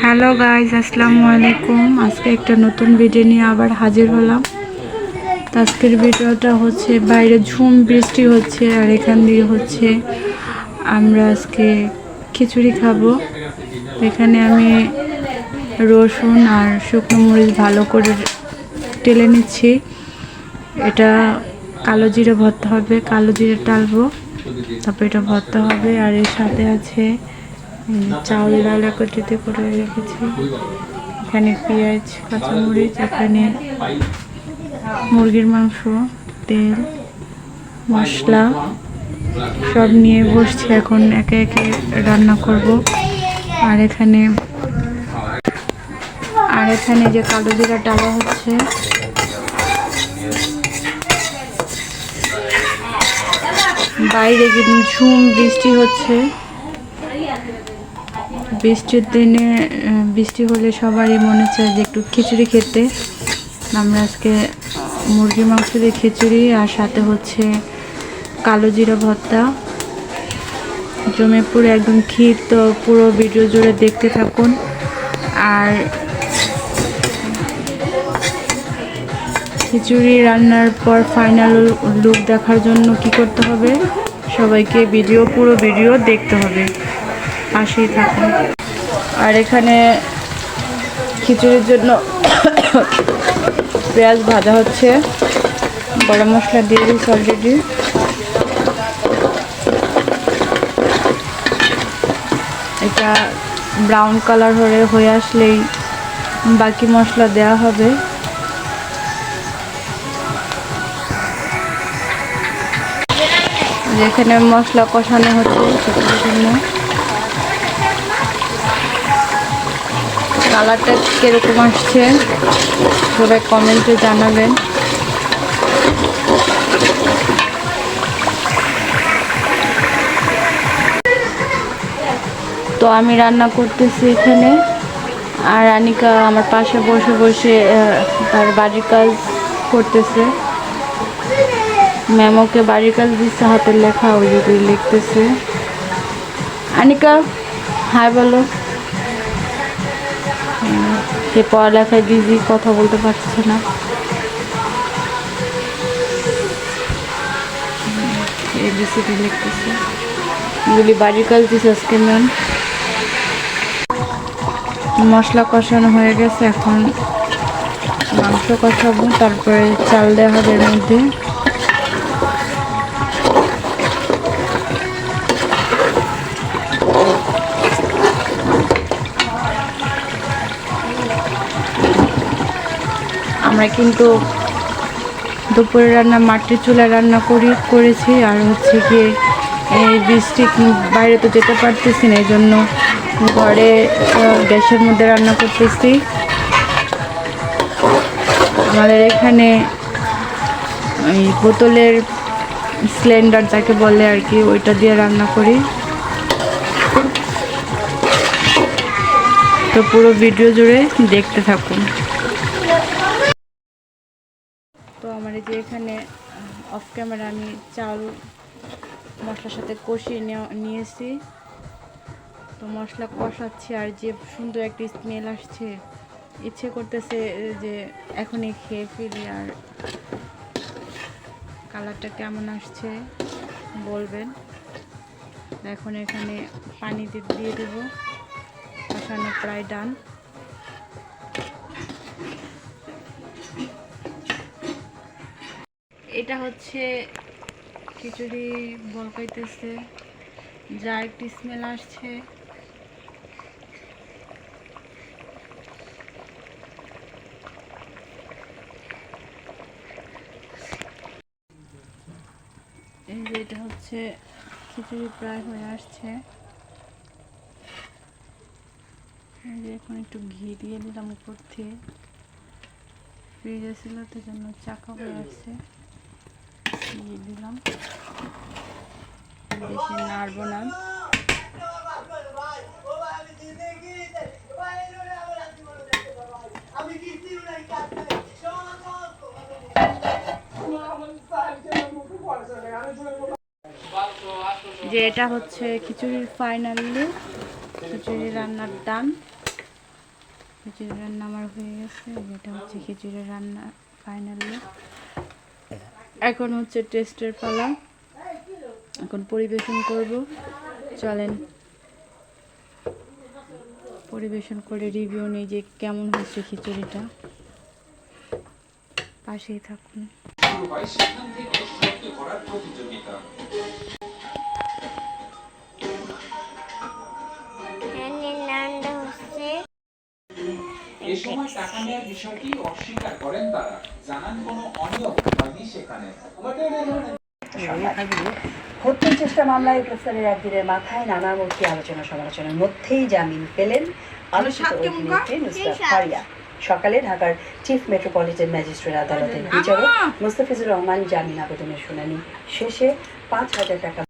Hello guys আসসালামু আলাইকুম। আজকে একটা নতুন ভিডিও নিয়ে আবার হাজির হলাম। আজকের ভিডিওটা হচ্ছে বাইরে ঝুম, বৃষ্টি হচ্ছে, আর এখান দিয়ে হচ্ছে আমরা আজকে খিচুড়ি খাব। এখানে আমি রসুন আর শুকনো মরিচ ভালো করে টেলে নিচ্ছি। এটা কালো জিরে ভরতে হবে, কালো জিরে টালবো। তারপর এটা ভরতে হবে, আর এর সাথে আছে চাউল ডাল একত্রিত করে রেখেছি। এখানে পেঁয়াজ কাঁচামরিচ এখানে মুরগির মাংস তেল মশলা সব নিয়ে বসছি এখন একে একে রান্না করব। আর এখানে আর এখানে যে কালো জিরা ডালা হচ্ছে বাইরে কিন্তু ঝুম বৃষ্টি হচ্ছে বৃষ্টির দিনে বৃষ্টি হলে সবারই মনে চায় যে একটু খিচুড়ি খেতে। আমরা আজকে মুরগি মাংস দিয়ে খিচুড়ি, আর সাথে হচ্ছে কালো জিরা ভর্তা। জমে পুরো একদম ক্ষীর তো পুরো ভিডিও জুড়ে দেখতে থাকুন। আর খিচুড়ি রান্নার পর ফাইনাল লুক দেখার জন্য কি করতে হবে? সবাইকে ভিডিও পুরো ভিডিও দেখতে হবে। পাশেই থাকুন আর এখানে খিচুড়ির জন্য পেঁয়াজ ভাজা হচ্ছে। গরম মশলা দিয়ে দিয়েছি অলরেডি এটা ব্রাউন কালার হয়ে হয়ে আসলেই বাকি মশলা দেয়া হবে। যেখানে মশলা কষানো হচ্ছে সেটার জন্য। কালারটা কীরকম আসছে? সবাই কমেন্টে জানাবেন। তো আমি রান্না করতেছি এখানে। আর আনিকা আমার পাশে বসে বসে তার বাড়ির কাজ করতেছে। ম্যাম ওকে বাড়ির কাজ দিচ্ছে হাতের লেখা ওই লিখতেছে। আনিকা হাই বলো। সে পড়ালেখায় বিজি কথা বলতে পারছে না। এগুলি বাড়ির কাজ দিচ্ছে আজকে, ম্যাম? মশলা কষানো হয়ে গেছে, এখন মাংস কষাবো, তারপরে চাল দেওয়া হবে এর মধ্যে। আমরা কিন্তু দুপুরে রান্না, মাটির চুলায় রান্না করি, করেছি। আর হচ্ছে গিয়ে এই বৃষ্টি বাইরে তো যেতে পারতেছি না এই জন্য ঘরে গ্যাসের মধ্যে রান্না করতেছি। আমাদের এখানে ওই বোতলের সিলিন্ডার যাকে বলে আর কি, ওইটা দিয়ে রান্না করি। তো পুরো ভিডিও জুড়ে দেখতে থাকুন। এই যে এখানে অফ ক্যামেরা আমি চাল মশলার সাথে কষিয়ে নিয়েছি। তো মশলা কষাচ্ছি আর যে সুন্দর একটা স্মেল আসছে, ইচ্ছে করতেছে যে এখনই খেয়ে ফেলি আর কালারটা কেমন আসছে বলবেন। এখন এখানে পানি দিয়ে দেব, কষানো প্রায় ডান এটা হচ্ছে খিচুড়ি বলকাইতেছে যা একটি স্মেল আসছে। এই যে এটা হচ্ছে খিচুড়ি প্রায় হয়ে আসছে। এখন একটু ঘি দিয়ে দিলাম উপর থেকে। ফ্রিজে ছিল, তো জন্য চাকা হয়ে আসছে। ঘি দিলাম। বেশি নাড়বো না। যে এটা হচ্ছে খিচুড়ির ফাইনাল খিচুড়ি রান্নার ডান খিচুড়ি রান্না আমার হয়ে গেছে এটা হচ্ছে খিচুড়ি রান্না ফাইনালি এখন হচ্ছে টেস্টের পালা। এখন পরিবেশন করব। চলেন। পরিবেশন করে রিভিউ নেই যে কেমন হচ্ছে খিচুড়িটা। পাশেই থাকুন। টাকা নেওয়ার বিষয়টি অস্বীকার করেন তারা। জানান কোনো অনিয়ম হয়নি সেখানে। হত্যার চেষ্টা মামলায় গ্রেফতারের একদিনের মাথায় নানামুখী আলোচনা সমালোচনার মধ্যেই জামিন পেলেন আলোচিত অভিনেত্রী নুসরাত ফারিয়া। সকালে ঢাকার চিফ মেট্রোপলিটন ম্যাজিস্ট্রেট আদালতের বিচারক মোস্তাফিজুর রহমান জামিন আবেদনের শুনানি শেষে পাঁচ হাজার টাকা